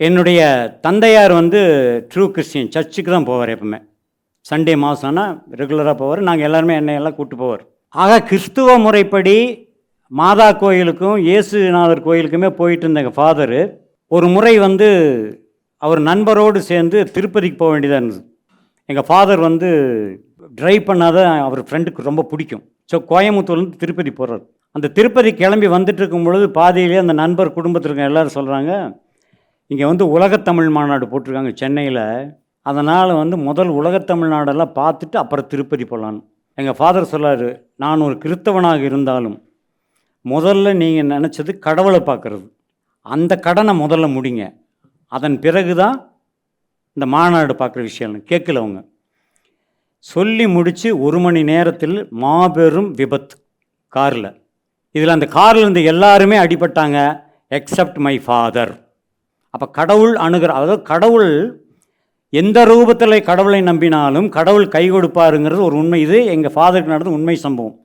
என்னுடைய தந்தையார் வந்து ட்ரூ கிறிஸ்டியன் சர்ச்சுக்கு தான் போவார் எப்பவுமே. சண்டே மாதம்னா ரெகுலராக போவார். நாங்கள் எல்லாருமே என்னையெல்லாம் கூப்பிட்டு போவார். ஆக கிறிஸ்துவ முறைப்படி மாதா கோயிலுக்கும் இயேசுநாதர் கோயிலுக்குமே போயிட்டு இருந்த எங்கள் ஃபாதரு ஒரு முறை வந்து அவர் நண்பரோடு சேர்ந்து திருப்பதிக்கு போக வேண்டியதாக இருந்தது. எங்கள் ஃபாதர் வந்து ட்ரைவ் பண்ணாத அவர் ஃப்ரெண்டுக்கு ரொம்ப பிடிக்கும். ஸோ கோயம்புத்தூர்லேருந்து திருப்பதி போகிறார் அந்த திருப்பதி கிளம்பி வந்துட்டு இருக்கும் பொழுது பாதியிலே அந்த நண்பர் குடும்பத்தில் இருக்க எல்லாரும் சொல்கிறாங்க இங்கே வந்து உலகத்தமிழ் மாநாடு போட்டிருக்காங்க சென்னையில். அதனால் வந்து முதல் உலகத்தமிழ்நாடெல்லாம் பார்த்துட்டு அப்புறம் திருப்பதி போகலான்னு எங்கள் ஃபாதர் சொல்லாரு நான் ஒரு கிறிஸ்தவனாக இருந்தாலும் முதல்ல நீங்கள் நினச்சது கடவுளை பார்க்குறது. அந்த கடனை முதல்ல முடிங்க. அதன் பிறகு தான் இந்த மாநாடு பார்க்குற விஷயம் கேட்கல அவங்க. சொல்லி முடித்து ஒரு மணி நேரத்தில் மாபெரும் விபத்து காரில். இதில் அந்த காரில் இருந்து எல்லாருமே அடிபட்டாங்க எக்ஸப்ட் மை ஃபாதர் அப்போ கடவுள் அணுகிற அதாவது கடவுள் எந்த ரூபத்தில் கடவுளை நம்பினாலும் கடவுள் கை கொடுப்பாருங்கிறது ஒரு உண்மை. இது எங்கள் ஃபாதருக்கு நடந்த உண்மை சம்பவம்.